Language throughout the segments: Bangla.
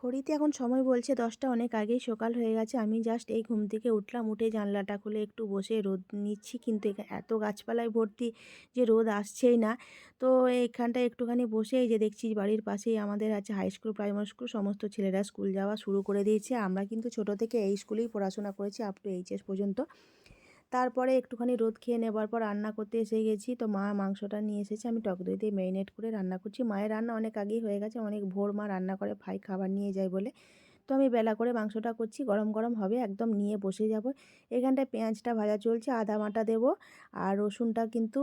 ঘড়িতে এখন সময় বলছে দশটা অনেক আগেই, সকাল হয়ে গেছে। আমি জাস্ট এই ঘুম থেকে উঠলাম, উঠে জানলাটা খুলে একটু বসে রোদ নিচ্ছি। কিন্তু এত গাছপালায় ভর্তি যে রোদ আসছেই না। তো এখানটায় একটুখানি বসে এই যে দেখছি বাড়ির পাশেই আমাদের আছে হাই স্কুল প্রাইমারি স্কুল সমস্ত ছেলেরা স্কুল যাওয়া শুরু করে দিয়েছে। আমরা কিন্তু ছোট থেকে এই স্কুলেই পড়াশোনা করেছি আপ টু এইচএস পর্যন্ত। তারপরে একটুখানি রোদ খেয়ে নেবার পর রান্না করতে এসে গেছি। তো মা মাংসটা নিয়ে এসেছে। আমি টক দই দিয়ে ম্যারিনেট করে রান্না করছি। মায়ের রান্না অনেক আগেই হয়ে গেছে। অনেক ভোর মা রান্না করে, ভাই খাবার নিয়ে যায় বলে। তো আমি বেলা করে মাংসটা করছি, গরম গরম হবে, একদম নিয়ে বসে যাব। এখানটায় পেঁয়াজটা ভাজা চলছে, আদা মাটা দেবো, আর রসুনটা কিন্তু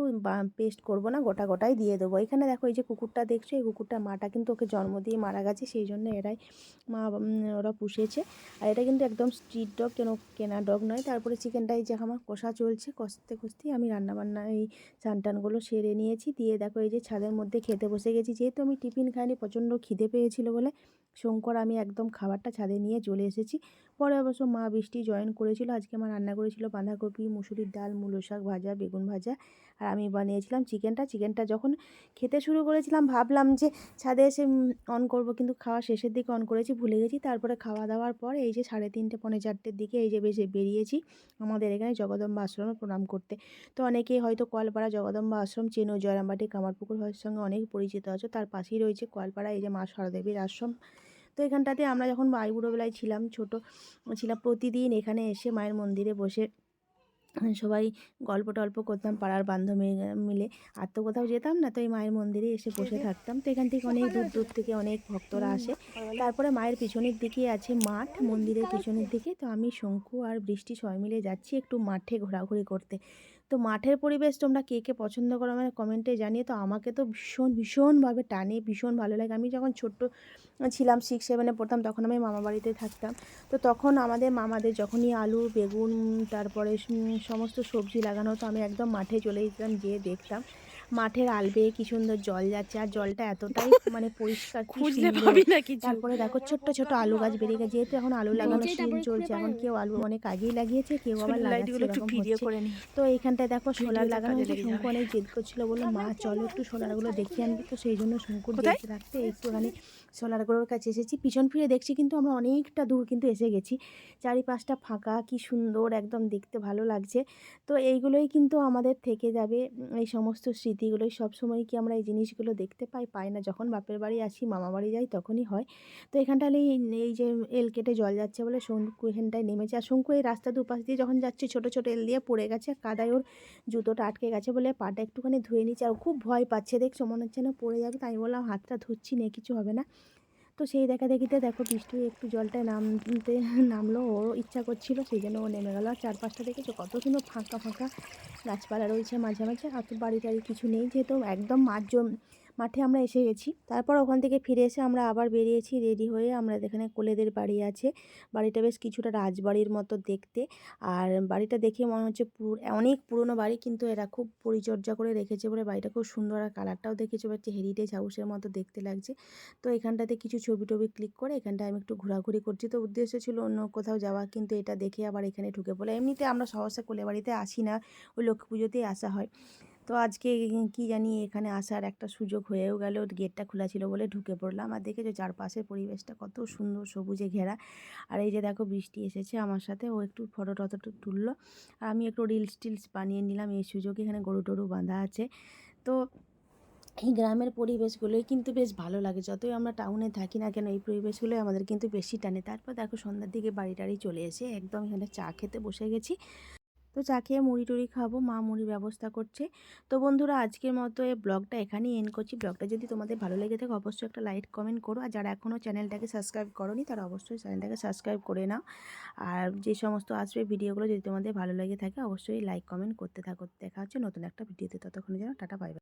পেস্ট করব না, গোটা গোটাই দিয়ে দেবো। এখানে দেখো এই যে কুকুরটা দেখছ, এই কুকুরটা মাটা কিন্তু ওকে জন্ম দিয়ে মারা গেছে, সেই জন্য এরাই মা ওরা পুষেছে। আর এটা কিন্তু একদম স্ট্রিট ডগ কেন কেনা ডগ নয়। তারপরে চিকেনটাই যে আমার কষা চলছে, কষতে কষতেই আমি রান্নাবান্না, এই চানটানগুলো সেরে নিয়েছি। দিয়ে দেখো এই যে ছাদের মধ্যে খেতে বসে গেছি। যেহেতু আমি টিফিন খাইনি, প্রচণ্ড খিদে পেয়েছিল বলে, শঙ্কর আমি একদম খাবারটা ছাদে নিয়ে চলে এসেছি। পরে অবশ্য মা বৃষ্টি জয়েন করেছিল। আজকে মা রান্না করেছিল বাঁধাকপি, মুসুরির ডাল, মূলো শাক ভাজা, বেগুন ভাজা। আর আমি বানিয়েছিলাম চিকেনটা। চিকেনটা যখন খেতে শুরু করেছিলাম ভাবলাম যে ছাদে এসে অন করব। কিন্তু খাওয়া শেষের দিকে অন করেছি, ভুলে গেছি। তারপরে খাওয়া দাওয়ার পর এই যে সাড়ে তিনটে, পৌনে চারটের দিকে এই যে বেশি বেরিয়েছি আমাদের এখানে জগদম্বা আশ্রমে প্রণাম করতে। তো অনেকেই হয়তো কলপাড়া জগদম্বা আশ্রম চেনো, জয়রামবাটি, কামারপুকুর হয়ের সঙ্গে অনেক পরিচিত আছে। তার পাশেই রয়েছে কলপাড়া, এই যে মা সরদেবীর আশ্রম। তো এখানটাতে আমরা যখন আইবুড়োবেলায় ছিলাম, ছোট ছিলাম, প্রতিদিন এখানে এসে মায়ের মন্দিরে বসে সবাই গল্প টল্প করতাম, পাড়ার বান্ধবী মিলে আর তো কোথাও যেতাম না, তো এই মায়ের মন্দিরে এসে বসে থাকতাম। তো এখান থেকে অনেক দূর দূর থেকে অনেক ভক্তরা আসে। তারপরে মায়ের পিছনের দিকে আছে মাঠ, মন্দিরের পিছনের দিকে। তো আমি, শঙ্কু আর বৃষ্টি সবাই মিলে যাচ্ছি একটু মাঠে ঘোরাঘুরি করতে। তো মাঠের পরিবেশ তোমরা কে কে পছন্দ করো মানে কমেন্টে জানিয়ে তো আমাকে তো ভীষণ, ভীষণভাবে টানে, ভীষণ ভালো লাগে। আমি যখন ছোট্ট ছিলাম সিক্স সেভেনে পড়তাম, তখন আমি মামা বাড়িতে থাকতাম। তো তখন আমাদের মামাদের যখনই আলু, বেগুন, তারপরে সমস্ত সবজি লাগানো হতো, আমি একদম মাঠে চলে যেতাম, গিয়ে দেখতাম। মাঠের আলবে কি সুন্দর জল যাচ্ছে আর জলটা এতটাই মানে পরিষ্কার খুঁজলে পাবি না কিছু। তারপরে দেখো ছোট্ট ছোট আলু গাছ বেড়ে গেছে যেহেতু এখন আলু লাগানো সিজন চলছে এখন কেউ আলু অনেক আগেই লাগিয়েছে কেউ আবার লাগাচ্ছে তো এইখানটায় দেখো সোলার লাগানো হয়েছে শঙ্কু অনেক জেদ করছিল বলে মা চলো একটু সোলারগুলো দেখিয়ে আনবি তো সেই জন্য শঙ্কুর দেখতে রাখতে একটুখানি সোলারগুলোর কাছে এসেছি। পিছন ফিরে দেখছি কিন্তু আমরা অনেকটা দূর কিন্তু এসে গেছি। চারিপাশটা ফাঁকা, কি সুন্দর, একদম দেখতে ভালো লাগছে। তো এইগুলোই কিন্তু আমাদের থেকে যাবে। এই সমস্ত স্মৃতিগুলোই সবসময় কি আমরা এই জিনিসগুলো দেখতে পাই পাই না। যখন বাপের বাড়ি আসি, মামা বাড়ি যাই, তখনই হয়। তো এখানটায় এই এই যে এল কেটে জল যাচ্ছে বলে শঙ্কু এখানটায় নেমেছে। আর শঙ্কু এই রাস্তা দুপাশ দিয়ে যখন যাচ্ছে, ছোট ছোট এল দিয়ে পড়ে গেছে। কাদায় ওর জুতোটা আটকে গেছে বলে পাটা একটুখানি ধুয়ে নিচ্ছে। আর খুব ভয় পাচ্ছে। দেখছ, মনে হচ্ছে না পড়ে যাবে। তাই বললাম, হাতটা ধুচ্ছি নে কিছু হবে না। তো সেই দেখা দেখিতে দেখো বৃষ্টি একটু জলটায় নামতে, নামলো, ও ইচ্ছা করছিল, সেই জন্য ও নেমে গেলো। আর চারপাশটা দেখেছ? কত সুন্দর ফাঁকা ফাঁকা গাছপালা রয়েছে মাঝে মাঝে। আর তো বাড়ি টাড়ি কিছু নেই, যেহেতু একদম মাঝ মাঠে আমরা এসে গেছি। তারপর ওখান থেকে ফিরে এসে আমরা আবার বেরিয়েছি রেডি হয়ে আমরা এখানে কোলেদের বাড়ি আছে। বাড়িটা বেশ কিছুটা রাজবাড়ির মতো দেখতে। আর বাড়িটা দেখে মনে হচ্ছে অনেক পুরনো বাড়ি কিন্তু এরা খুব পরিচর্যা করে রেখেছে বলে বাড়িটা খুব সুন্দর আর কালারটাও দেখেছে। হচ্ছে হেরিটেজ হাউসের মতো দেখতে লাগছে। তো এখানটাতে কিছু ছবি টবি ক্লিক করে এখানটায় আমি একটু ঘোরাঘুরি করছি। তো উদ্দেশ্য ছিল অন্য কোথাও যাওয়া কিন্তু এটা দেখে আবার এখানে ঢুকে পড়ে এমনিতে আমরা সহসা কোলে বাড়িতে আসি না। ওই লক্ষ্মী পুজোতেই আসা হয়। তো আজকে কি জানি এখানে আসার একটা সুযোগ হয়েও গেল। গেটটা খোলা ছিল বলে ঢুকে পড়লাম। আর দেখেছ চারপাশের পরিবেশটা কত সুন্দর সবুজে ঘেরা। আর এই যে দেখো বৃষ্টি এসেছে আমার সাথে। ও একটু ফটো টটো তুললো। আর আমি একটু রিলস টিলস বানিয়ে নিলাম। এই সুযোগে এখানে গরু টরু বাঁধা আছে। তো এই গ্রামের পরিবেশগুলোই কিন্তু বেশ ভালো লাগে। যতই আমরা টাউনে থাকি না কেন, এই পরিবেশগুলোই আমাদের কিন্তু বেশি টানে। তারপর দেখো সন্ধ্যার দিকে বাড়ি টাড়ি চলে এসে একদম এখানে চা খেতে বসে গেছি। তো চা খেয়ে মুড়ি টুড়ি খাব, মা মুড়ির ব্যবস্থা করছে। তো বন্ধুরা, আজকের মতো এই ব্লগটা এখানেই এন করছি। ব্লগটা যদি তোমাদের ভালো লেগে থাকে, অবশ্যই একটা লাইক কমেন্ট করো। আর যারা এখনও চ্যানেলটাকে সাবস্ক্রাইব করোনি, তারা অবশ্যই চ্যানেলটাকে সাবস্ক্রাইব করে নাও। আর যে সমস্ত আসবে ভিডিওগুলো যদি তোমাদের ভালো লেগে থাকে, অবশ্যই লাইক কমেন্ট করতে থাকো। দেখা হচ্ছে নতুন একটা ভিডিওতে। ততক্ষণের যেন টাটা পাইবে